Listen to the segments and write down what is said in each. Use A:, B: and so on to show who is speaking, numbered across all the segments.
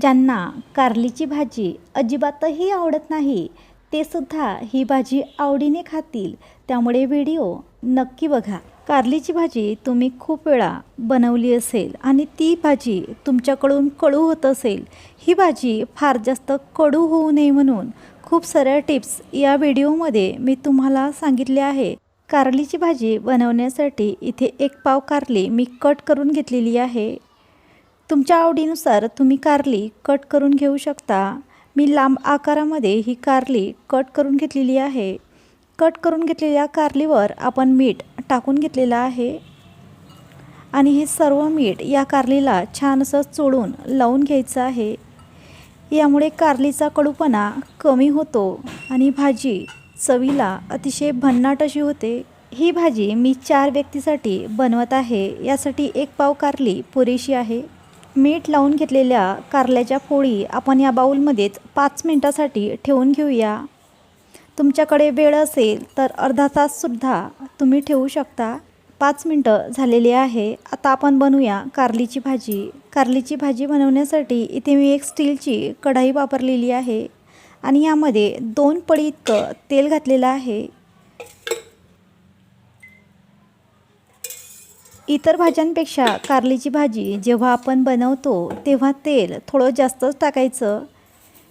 A: ज्यांना कारलीची भाजी अजिबातही आवडत नाही ते सुद्धा ही भाजी आवडीने खातील. त्यामुळे व्हिडिओ नक्की बघा. कारलीची भाजी तुम्ही खूप वेळा बनवली असेल आणि ती भाजी तुमच्याकडून कडू होत असेल. ही भाजी फार जास्त कडू होऊ नये म्हणून खूप साऱ्या टिप्स या व्हिडिओमध्ये मी तुम्हाला सांगितले आहे. कारलीची भाजी बनवण्यासाठी इथे एक पाव कारली मी कट करून घेतलेली आहे. तुमच्या आवडीनुसार तुम्ही कारली कट करून घेऊ शकता. मी लांब आकारामध्ये ही कारली कट करून घेतलेली आहे. कट करून घेतलेल्या कारलीवर आपण मीठ टाकून घेतलेलं आहे. आणि हे सर्व मीठ या कारलीला छान असं चोळून लावून घ्यायचं आहे. यामुळे कारलीचा कडूपणा कमी होतो आणि भाजी चवीला अतिशय भन्नाट अशी होते. ही भाजी मी चार व्यक्तीसाठी बनवत आहे. यासाठी एक पाव कारली पुरेशी आहे. मीठ लावून घेतलेल्या कारल्याच्या पोळी आपण या बाऊलमध्येच पाच मिनटासाठी ठेवून घेऊया. तुमच्याकडे वेळ असेल तर अर्धा ताससुद्धा तुम्ही ठेवू शकता. पाच मिनटं झालेली आहे. आता आपण बनवूया कारलीची भाजी. कारलीची भाजी बनवण्यासाठी इथे मी एक स्टीलची कढाई वापरलेली आहे आणि यामध्ये दोन पडी इतकं तेल घातलेलं आहे. इतर भाज्यांपेक्षा कारलीची भाजी जेव्हा आपण बनवतो तेव्हा तेल थोडं जास्तच टाकायचं.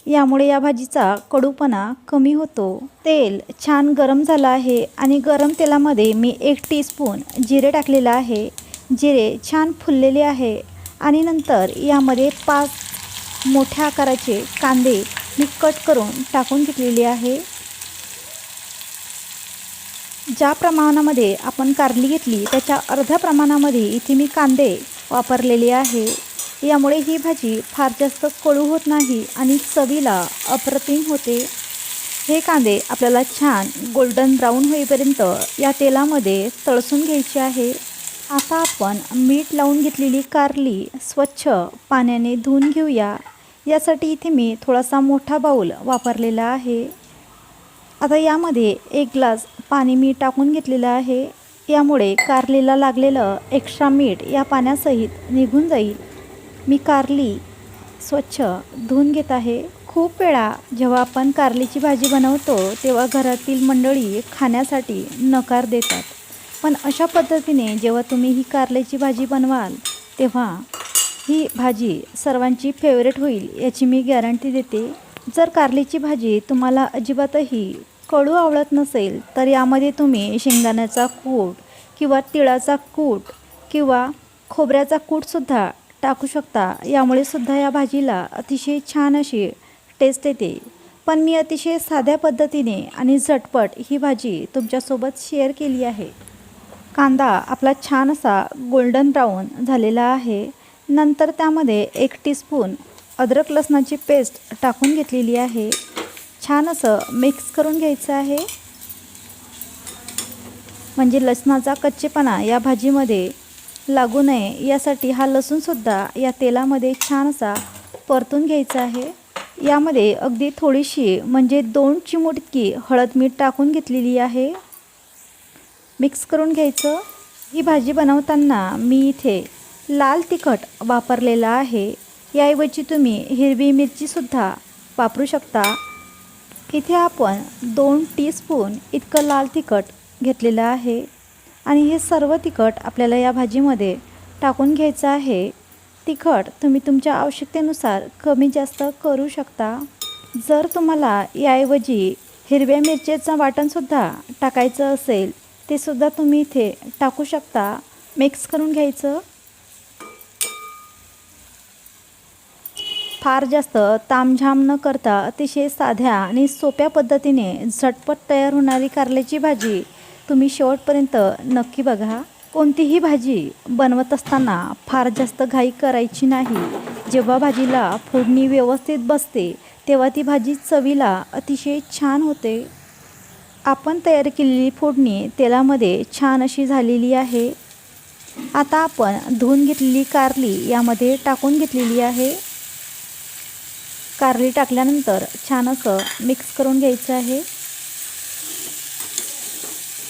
A: यामुळे या भाजीचा कडूपणा कमी होतो. तेल छान गरम झालं आहे आणि गरम तेलामध्ये मी एक टीस्पून जिरे टाकलेलं आहे. जिरे छान फुललेले आहे आणि नंतर यामध्ये पाच मोठ्या आकाराचे कांदे मी कट करून टाकून घेतलेले आहे. ज्या प्रमाणामध्ये आपण कारली घेतली त्याच्या अर्ध्या प्रमाणामध्ये इथे मी कांदे वापरलेले आहे. यामुळे ही भाजी फार जास्त कळू होत नाही आणि चवीला अप्रतिम होते. हे कांदे आपल्याला छान गोल्डन ब्राऊन होईपर्यंत या तेलामध्ये तळसून घ्यायचे आहे. आता आपण मीठ लावून घेतलेली कारली स्वच्छ पाण्याने धुवून घेऊया. यासाठी इथे मी थोडासा मोठा बाऊल वापरलेला आहे. आता यामध्ये एक ग्लास पाणी मी टाकून घेतलेलं आहे. यामुळे कारलीला लागलेलं एक्स्ट्रा मीठ या पाण्यासहित निघून जाईल. मी कारली स्वच्छ धुवून घेत आहे. खूप वेळा जेव्हा आपण कारलीची भाजी बनवतो तेव्हा घरातील मंडळी खाण्यासाठी नकार देतात. पण अशा पद्धतीने जेव्हा तुम्ही ही कारल्याची भाजी बनवाल तेव्हा ही भाजी सर्वांची फेवरेट होईल याची मी गॅरंटी देते. जर कारलीची भाजी तुम्हाला अजिबातही कडू आवडत नसेल तर यामध्ये तुम्ही शेंगदाण्याचा कूट किंवा तिळाचा कूट किंवा खोबऱ्याचा कूटसुद्धा टाकू शकता. यामुळे सुद्धा या भाजीला अतिशय छान अशी टेस्ट येते. पण मी अतिशय साध्या पद्धतीने आणि झटपट ही भाजी तुमच्यासोबत शेअर केली आहे. कांदा आपला छान असा गोल्डन ब्राऊन झालेला आहे. नंतर त्यामध्ये एक टीस्पून अद्रक लसणाची पेस्ट टाकून घेतलेली आहे. छान असं मिक्स करून घ्यायचं आहे. म्हणजे लसणाचा कच्चेपणा या भाजीमध्ये लागू नये. यासाठी हा लसूणसुद्धा या तेलामध्ये छान असा परतून घ्यायचा आहे. यामध्ये अगदी थोडीशी म्हणजे दोन चिमूट इतकी हळद मीठ टाकून घेतलेली आहे. मिक्स करून घ्यायचं. ही भाजी बनवताना मी इथे लाल तिखट वापरलेला आहे. याऐवजी तुम्ही हिरवी मिरचीसुद्धा वापरू शकता. इथे आपण दोन टीस्पून इतकं लाल तिखट घेतलेलं आहे. आणि हे सर्व तिखट आपल्याला या भाजीमध्ये टाकून घ्यायचं आहे. तिखट तुम्ही तुमच्या आवश्यकतेनुसार कमी जास्त करू शकता. जर तुम्हाला याऐवजी हिरव्या मिरचीचं वाटणसुद्धा टाकायचं असेल ते सुद्धा तुम्ही इथे टाकू शकता. मिक्स करून घ्यायचं. फार जास्त तामझाम न करता अतिशय साध्या आणि सोप्या पद्धतीने झटपट तयार होणारी कारल्याची भाजी तुम्ही शेवटपर्यंत नक्की बघा. कोणतीही भाजी बनवत असताना फार जास्त घाई करायची नाही. जेव्हा भाजीला फोडणी व्यवस्थित बसते तेव्हा ती भाजी चवीला अतिशय छान होते. आपण तयार केलेली फोडणी तेलामध्ये छान अशी झालेली आहे. आता आपण धुवून घेतलेली कारली यामध्ये टाकून घेतलेली आहे. कारली टाकल्यानंतर छान असं मिक्स करून घ्यायचं आहे.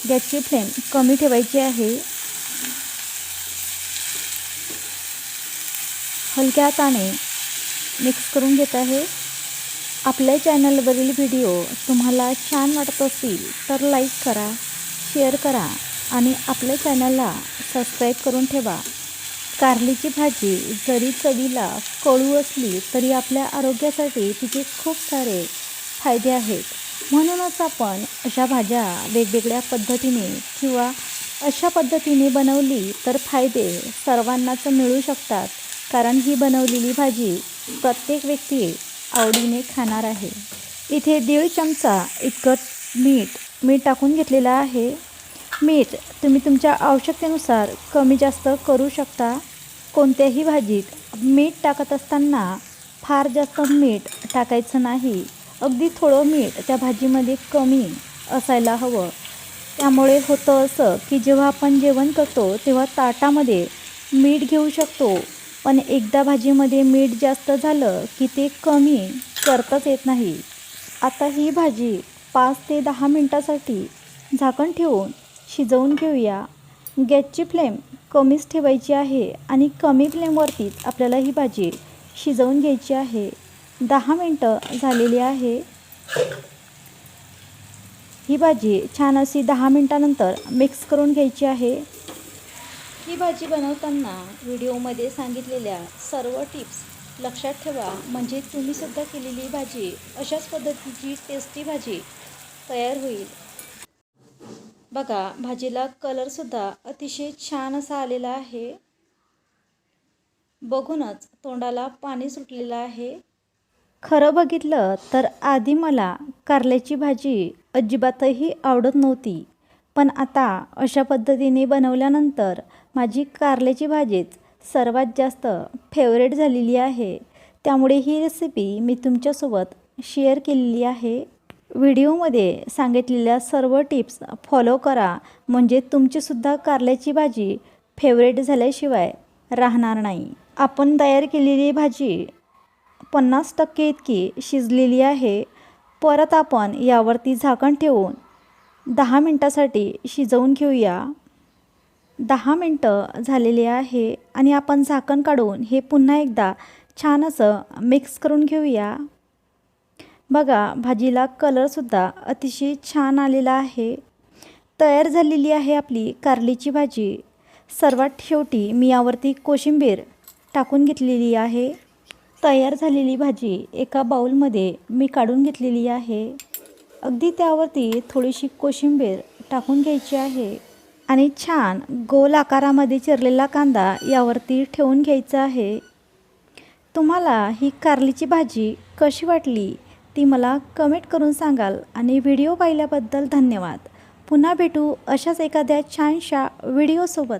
A: गॅसची फ्लेम कमी ठेवायची आहे. हलक्या हाताने मिक्स करून घेत आहे. आपल्या चॅनलवरील व्हिडिओ तुम्हाला छान वाटत असतील तर लाईक करा शेअर करा आणि आपल्या चॅनलला सबस्क्राईब करून ठेवा. कारलीची भाजी जरी चवीला कळू असली तरी आपल्या आरोग्यासाठी तिचे खूप सारे फायदे आहेत. म्हणूनच आपण अशा भाज्या वेगवेगळ्या पद्धतीने किंवा अशा पद्धतीने बनवली तर फायदे सर्वांनाच मिळू शकतात. कारण ही बनवलेली भाजी प्रत्येक व्यक्ती आवडीने खाणार आहे. इथे दीड चमचा इतकं मीठ मीठ टाकून घेतलेलं आहे. मीठ तुम्ही तुमच्या आवश्यकतेनुसार कमी जास्त करू शकता. कोणत्याही भाजीत मीठ टाकत असताना फार जास्त मीठ टाकायचं नाही. अगदी थोडं मीठ त्या भाजीमध्ये कमी असायला हवं. त्यामुळे होतं असं की जेव्हा आपण जेवण करतो तेव्हा ताटामध्ये मीठ घेऊ शकतो. पण एकदा भाजीमध्ये मीठ जास्त झालं की ते कमी करताच येत नाही. आता ही भाजी पाच ते दहा मिनटासाठी झाकण ठेवून शिजवून घेऊया. गॅसची फ्लेम कमीच ठेवायची आहे आणि कमी फ्लेमवरतीच आपल्याला ही भाजी शिजवून घ्यायची आहे. दहा मिनटं झालेली आहे. ही भाजी छान अशी दहा मिनटानंतर मिक्स करून घ्यायची आहे. ही भाजी बनवताना व्हिडिओमध्ये सांगितलेल्या सर्व टिप्स लक्षात ठेवा. म्हणजे तुम्हीसुद्धा केलेली भाजी अशाच पद्धतीची टेस्टी भाजी तयार होईल. बघा भाजीला कलरसुद्धा अतिशय छान असा आलेला आहे. बघूनच तोंडाला पाणी सुटलेलं आहे. खरं बघितलं तर आधी मला कारल्याची भाजी अजिबातही आवडत नव्हती. पण आता अशा पद्धतीने बनवल्यानंतर माझी कारल्याची भाजीच सर्वात जास्त फेवरेट झालेली आहे. त्यामुळे ही रेसिपी मी तुमच्यासोबत शेअर केलेली आहे. व्हिडिओमध्ये सांगितलेल्या सर्व टिप्स फॉलो करा. म्हणजे तुमचीसुद्धा कारल्याची भाजी फेवरेट झाल्याशिवाय राहणार नाही. आपण तयार केलेली भाजी पन्नास टक्के इतकी शिजलेली आहे. परत आपण यावरती झाकण ठेवून दहा मिनटासाठी शिजवून घेऊया. दहा मिनटं झालेली आहे आणि आपण झाकण काढून हे पुन्हा एकदा छान असं मिक्स करून घेऊया. बघा भाजीला कलरसुद्धा अतिशय छान आलेला आहे. तयार झालेली आहे आपली कारलीची भाजी. सर्वात शेवटी मी यावरती कोशिंबीर टाकून घेतलेली आहे. तयार झालेली भाजी एका बाऊलमध्ये मी काढून घेतलेली आहे. अगदी त्यावरती थोडीशी कोशिंबीर टाकून घ्यायची आहे आणि छान गोल आकारामध्ये चिरलेला कांदा यावरती ठेवून घ्यायचा आहे. तुम्हाला ही कारलीची भाजी कशी वाटली? ती मला कमेंट करून सांगाल आणि व्हिडिओ पाहिल्याबद्दल धन्यवाद. पुन्हा भेटू अशाच एखाद्या छानशा व्हिडिओसोबत.